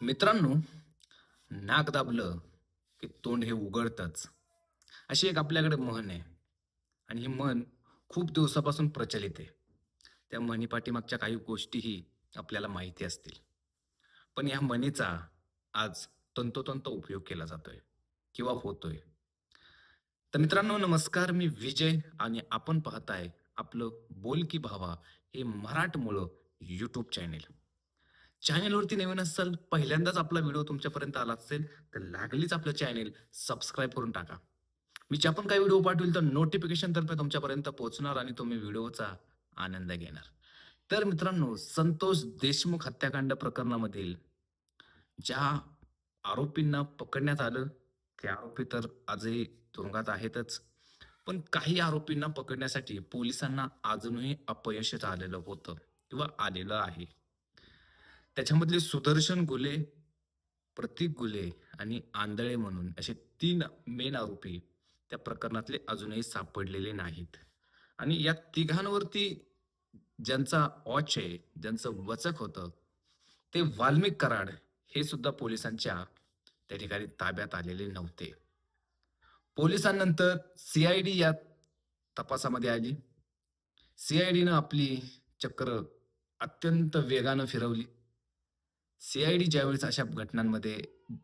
मित्रांनो नाक दाबलं की तोंड हे उघडतच. अशी एक आपल्याकडे म्हण आहे. आणि हे मन खूप दिवसापासून प्रचलित आहे. त्या म्हणी पाठीमागच्या काही गोष्टीही आपल्याला माहिती असतील. पण या म्हणीचा आज तंतोतंत उपयोग केला जातोय किंवा होतोय. तर मित्रांनो नमस्कार. मी विजय आणि आपण पाहताय आपलं बोल की भावा हे मराठमोळं यूट्यूब चॅनेल चॅनेलवरती नवीन असाल पहिल्यांदाच आपला व्हिडिओ तुमच्यापर्यंत आला असेल तर लागलीच आपलं चॅनेल सबस्क्राईब करून टाका. मी ज्या पण काही व्हिडिओ पाठवेल तर नोटिफिकेशन तर्फे तुमच्यापर्यंत पोहोचणार आणि तुम्ही व्हिडिओचा आनंद घेणार. तर मित्रांनो संतोष देशमुख हत्याकांड प्रकरणामधील ज्या आरोपींना पकडण्यात आलं ते आरोपी तर आजही तुरुंगात आहेतच. पण काही आरोपींना पकडण्यासाठी पोलिसांना अजूनही अपयशच आलेलं होतं किंवा आलेलं आहे. त्याच्यामधले सुदर्शन गुले प्रतीक गुले आणि आंधळे म्हणून असे तीन मेन आरोपी त्या प्रकरणातले अजूनही सापडलेले नाहीत. आणि या तिघांवरती ज्यांचा ऑच आहे ज्यांचं वचक होतं ते वाल्मिक कराड हे सुद्धा पोलिसांच्या त्या ठिकाणी ताब्यात आलेले नव्हते. पोलिसांनंतर सीआयडी या तपासामध्ये आली. सीआयडीनं आपली चक्र अत्यंत वेगानं फिरवली. सीआयडी ज्यावेळेस अशा घटनांमध्ये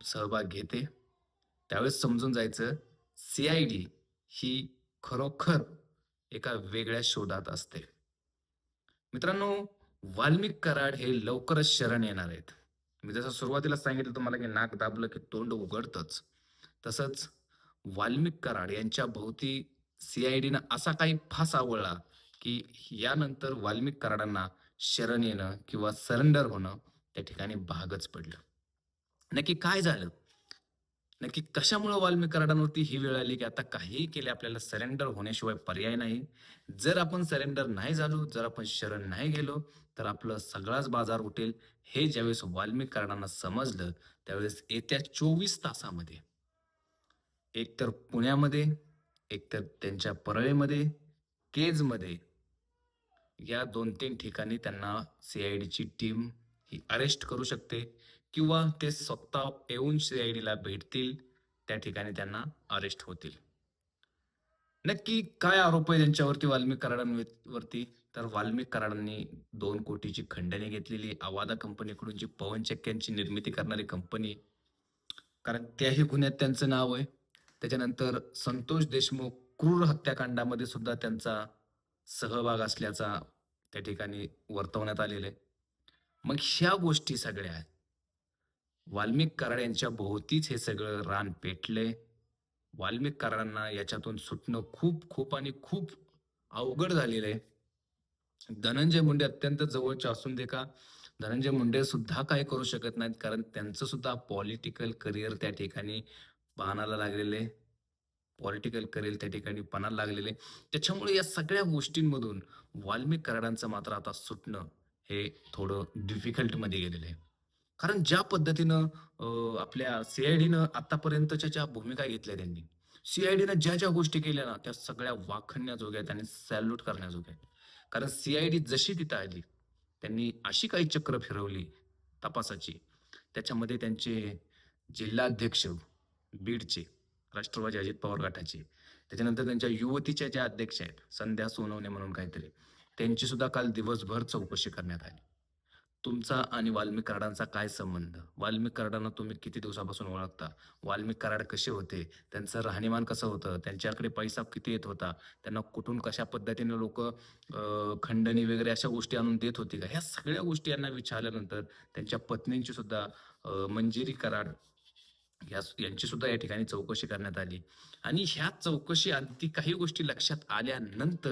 सहभाग घेते त्यावेळेस समजून जायचं सी आयडी ही खरोखर एका वेगळ्या शोधात असते. मित्रांनो वाल्मिक कराड हे लवकरच शरण येणार आहेत. मी जसं सुरुवातीला सांगितलं तुम्हाला की नाक दाबलं की तोंड उघडतच तसंच वाल्मिक कराड यांच्या भोवती सीआयडीनं असा काही फास आवळला की यानंतर वाल्मिक कराडांना शरण येणं किंवा सरेंडर होणं त्या ठिकाणी भागच पडलं. नक्की काय झालं? नक्की कशामुळे वाल्मिक कराडांवरती ही वेळ आली की आता काहीही केले आपल्याला सरेंडर होण्याशिवाय पर्याय नाही? जर आपण सरेंडर नाही झालो जर आपण शरण नाही गेलो तर आपलं सगळाच बाजार उठेल. हे ज्यावेळेस वाल्मिक कराडांना समजलं त्यावेळेस येत्या चोवीस तासामध्ये एकतर पुण्यामध्ये एकतर त्यांच्या परळीमध्ये केजमध्ये या दोन तीन ठिकाणी त्यांना सीआयडीची टीम ही अरेस्ट करू शकते किंवा ते स्वतः येऊन सीआयडीला भेटतील त्या ठिकाणी त्यांना अरेस्ट होतील. नक्की काय आरोप आहे त्यांच्यावरती वाल्मिक कराडांवरती? तर वाल्मिक कराडांनी दोन कोटीची खंडणी घेतलेली आवादा कंपनीकडून जी पवन चक्क्यांची निर्मिती करणारी कंपनी कारण त्याही गुन्ह्यात त्यांचं नाव आहे. त्याच्यानंतर संतोष देशमुख क्रूर हत्याकांडामध्ये सुद्धा त्यांचा सहभाग असल्याचा त्या ठिकाणी वर्तवण्यात आलेलं आहे. मग ह्या गोष्टी सगळ्या वाल्मिक कराड यांच्या भोवतीच हे सगळं रान पेटले. वाल्मिक कराडांना याच्यातून सुटणं खूप खूप आणि खूप अवघड झालेलं आहे. धनंजय मुंडे अत्यंत जवळचे असून दे का धनंजय मुंडे सुद्धा काय करू शकत नाहीत कारण त्यांचं सुद्धा पॉलिटिकल करिअर त्या ठिकाणी पाहण्याला लागलेले पॉलिटिकल करिअर त्या ठिकाणी पणाला लागलेले त्याच्यामुळे या सगळ्या गोष्टींमधून वाल्मिक कराडांचं मात्र आता सुटणं हे थोडं डिफिकल्टमध्ये गेलेलं आहे. कारण ज्या पद्धतीनं अं, आपल्या सीआयडीनं आतापर्यंतच्या ज्या भूमिका घेतल्या त्यांनी सीआयडीनं ज्या ज्या गोष्टी केल्या ना त्या सगळ्या वाखण्याजोग्या आहेत आणि सॅल्यूट करण्याजोग्या आहेत. कारण सीआयडी जशी तिथं आली त्यांनी अशी काही चक्र फिरवली तपासाची त्याच्यामध्ये त्यांचे जिल्हाध्यक्ष बीडचे राष्ट्रवादी अजित पवार गटाचे त्याच्यानंतर त्यांच्या युवतीच्या ज्या अध्यक्ष आहेत संध्या सोनवणे म्हणून काहीतरी त्यांची सुद्धा काल दिवसभर चौकशी करण्यात आली. तुमचा आणि वाल्मिक कराडांचा काय संबंध? वाल्मिक कराडांना तुम्ही किती दिवसापासून ओळखता? वाल्मिक कराड कसे होते? त्यांचं राहणीमान कसं होतं? त्यांच्याकडे पैसा किती येत होता? त्यांना कुठून कशा पद्धतीने लोक खंडणी वगैरे अशा गोष्टी आणून देत होती का? ह्या सगळ्या गोष्टी यांना विचारल्यानंतर त्यांच्या पत्नींची सुद्धा मंजिरी कराड या यांची सुद्धा या ठिकाणी चौकशी करण्यात आली. आणि ह्या चौकशी अंती काही गोष्टी लक्षात आल्यानंतर